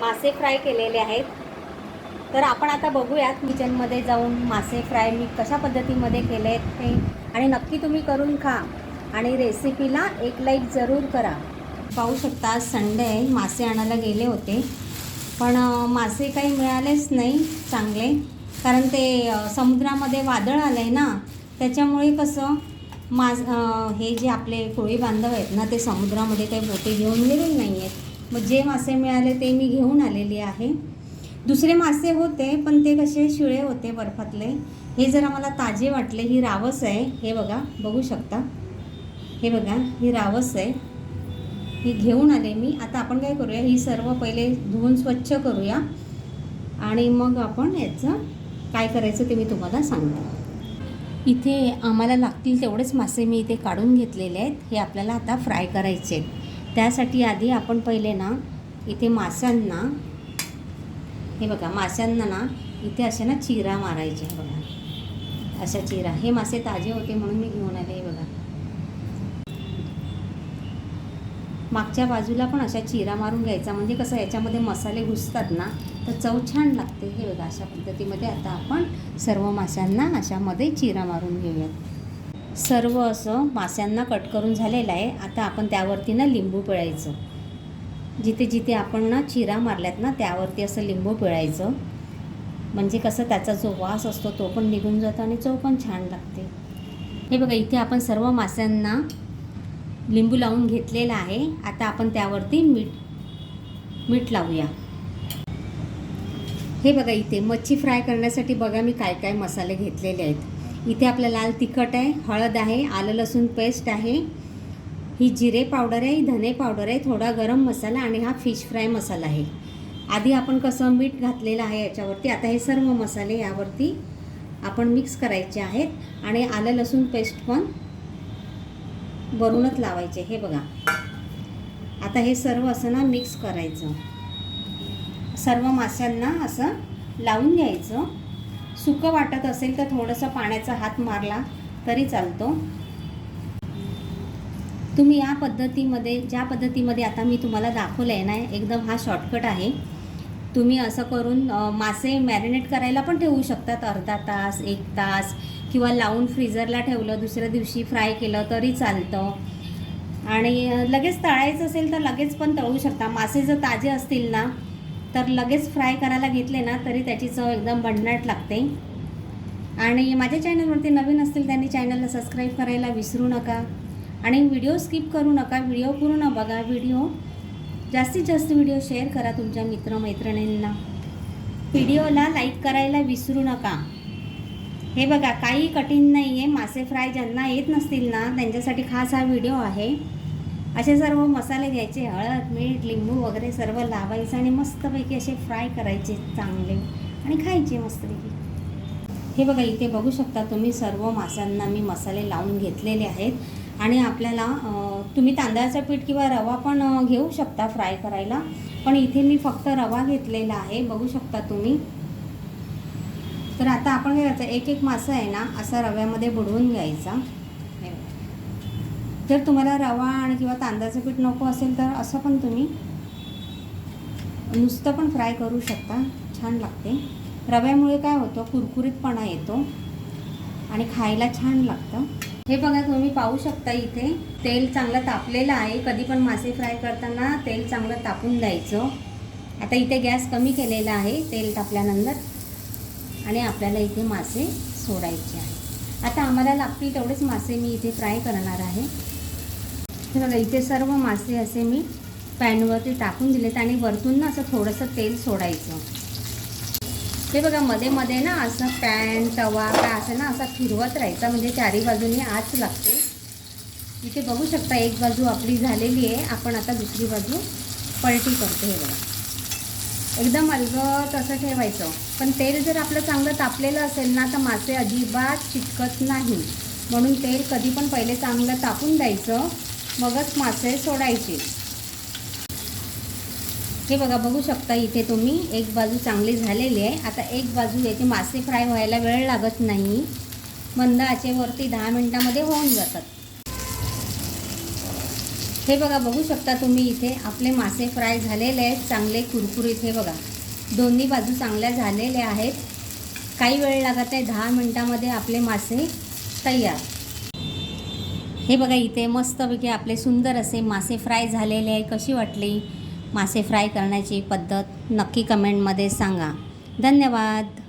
मासे फ्राय केलेले आहेत. तर आपण आता बघूयात किचनमध्ये जाऊन मासे फ्राय मी कशा पद्धतीमध्ये केले आहेत ते आणि नक्की तुम्ही करून खा. आणि रेसिपीला एक लाईक जरूर करा. पाहू शकता आज संडे आहे मासे आणायला गेले होते. पण मासे काही मिळालेच नाही चांगले. कारण ते समुद्रामध्ये वादळ आलं आहे ना त्याच्यामुळे कसं मास हे जे आपले कोळी बांधव आहेत ना ते समुद्रामध्ये काही बोटी घेऊन गेलेले नाही आहेत मग जे मासे मिळाले ते मी घेऊन आलेली आहे. दुसरे मासे होते पण ते कसे शिळे होते बर्फातले हे जरा मला ताजे वाटले. ही रावस आहे. हे बघा बघू शकता. हे बघा ही रावस आहे. ही घेऊन आले मी. आता आपण काय करूया? ही सर्व पहिले धुवून स्वच्छ करूया. आणि मग आपण याचं काय करायचं ते मी तुम्हाला सांगते. इथे आम्हाला लागतील तेवढेच मासे मी इथे काढून घेतलेले आहेत. हे आपल्याला आता फ्राय करायचे आहेत. त्यासाठी आधी आपण पहिले ना इथे माशांना हे बघा माशांना ना इथे असे ना चिरा मारायचे हे बघा. अशा चिरा. हे मासे ताजे होते म्हणून मी घेऊन आले हे बघा. मागच्या बाजूला पण अशा चिरा मारून घ्यायचा. म्हणजे कसं याच्यामध्ये मसाले घुसतात ना तर चव छान लागते. हे बघा अशा पद्धतीमध्ये आता आपण सर्व माशांना अशामध्ये चिरा मारून घेऊयात. सर्व असं माश्यांना कट करून झालेलं आहे. आता आपण त्यावरती ना लिंबू पिळायचं. जिथे जिथे आपण ना चिरा मारल्यात ना त्यावरती असं लिंबू पिळायचं. म्हणजे कसं त्याचा जो वास असतो तो पण निघून जातो आणि चव पण छान लागते. हे बघा इथे आपण सर्व माश्यांना लिंबू लावून घेतलेला आहे. आता आपण त्यावरती मीठ मीठ लावूया. हे बघा इथे मच्छी फ्राय करण्यासाठी बघा मी काय काय मसाले घेतलेले आहेत. इथे आपलं लाल तिखट आहे हळद आहे आलं लसूण पेस्ट आहे. ही जिरे पावडर आहे ही धने पावडर आहे थोडा गरम मसाला आणि हा फिश फ्राय मसाला आहे. आधी आपण कसं मीठ घातलेलं आहे याच्यावरती आता हे सर्व मसाले यावरती आपण मिक्स करायचे आहेत आणि आलं लसूण पेस्ट पण वरूनच लावायचे हे बघा. आता हे सर्व असं ना मिक्स करायचं. सर्व माशांना असं लावून घ्यायचं. सुकं वाटत असेल तर थोडंसं पाण्याचा हात मारला तरी चालतो. तुम्ही या पद्धतीमध्ये ज्या पद्धतीमध्ये आता मी तुम्हाला दाखवलं आहे ना एकदम हा शॉर्टकट आहे. तुम्ही असं करून मासे मॅरिनेट करायला पण ठेवू शकतात अर्धा तास एक तास किंवा लावून फ्रीजरला ठेवलं दुसऱ्या दिवशी फ्राय केलं तरी चालतं. आणि लगेच तळायचं असेल तर लगेच पण तळू शकता. मासे जर ताजे असतील ना तर लगेच फ्राय करायला घेतले ना तरी त्याची चव एकदम भन्नाट लागते. आणि माझ्या चॅनलवरती नवीन असतील त्यांनी चॅनलला सबस्क्राईब करायला विसरू नका. आणि व्हिडिओ स्किप करू नका व्हिडिओ पूर्ण बघा. व्हिडिओ जास्तीत जास्त व्हिडिओ शेअर करा तुमच्या मित्रमैत्रिणींना. व्हिडिओला लाईक करायला विसरू नका. हे बघा काही कठीण नाही आहे मासे फ्राय ज्यांना येत नसतील ना त्यांच्यासाठी खास हा व्हिडिओ आहे. असे सर्व मसाले घ्यायचे हळद मीठ लिंबू वगैरे सर्व लावायचं आणि मस्तपैकी असे फ्राय करायचे चांगले आणि खायचे मस्तपैकी. हे बघा इथे बघू शकता तुम्ही सर्व माशांना मी मसाले लावून घेतलेले आहेत आणि आपल्याला तुम्ही तांदळाचं पीठ किंवा रवा पण घेऊ शकता फ्राय करायला. पण इथे मी फक्त रवा घेतलेला आहे बघू शकता तुम्ही. तर आता आपण काय करायचं एक एक मासा आहे ना असा रव्यामध्ये बुडवून घ्यायचा. जर तुम्हाला रवा आणि किंवा तांदळाचं पीठ नको असेल तर असं पण तुम्ही नुसतं पण फ्राय करू शकता. छान लागते. रव्यामुळे काय होतं? कुरकुरीतपणा येतो आणि खायला छान लागतं. हे बघा तुम्ही पाहू शकता इथे तेल चांगलं तापलेलं आहे. कधी पण मासे फ्राय करताना तेल चांगलं तापून द्यायचं. आता इथे गॅस कमी केलेला आहे तेल तापल्यानंतर. आणि आपल्याला इथे मासे सोडायचे आहे आता आम्हाला लागतील तेवढेच मासे मी इथे फ्राय करणार आहे. हे बघा इथे सर्व मासे असे मी पॅनवरती टाकून दिलेत आणि वरतून ना असं थोडंसं तेल सोडायचं. हे बघा मध्ये मध्ये ना असं पॅन तवा काय असं ना असा फिरवत राहायचा म्हणजे चारी बाजूनी आच लागते. इथे बघू शकता एक बाजू आपली झालेली आहे. आपण आता दुसरी बाजू पलटी करतो हे बघा. एकदम अलगत असं ठेवायचं. पण तेल जर आपलं चांगलं तापलेलं असेल ना तर मासे अजिबात चिटकत नाही. म्हणून तेल कधी पण पहिले चांगलं तापून द्यायचं मगच मासे सोडायचे. हे बघा बघू शकता इथे तुम्ही एक बाजू चांगली झालेली आहे. आता एक बाजू याचे मासे फ्राय व्हायला वेळ लागत नाही. मंद आचेवरती दहा मिनटामध्ये होऊन जातात. हे बघा बघू शकता तुम्ही इथे आपले मासे फ्राय झालेले आहेत चांगले कुरकुरीत हे बघा. दोन्ही बाजू चांगल्या झालेल्या आहेत. काही वेळ लागत आहे दहा मिनटामध्ये आपले मासे तयार. हे बघा इथे मस्तपैकी आपले सुंदर असे मासे फ्राय झालेले आहे. कशी वाटली मासे फ्राय करण्याची पद्धत? नक्की कमेंटमध्ये सांगा. धन्यवाद.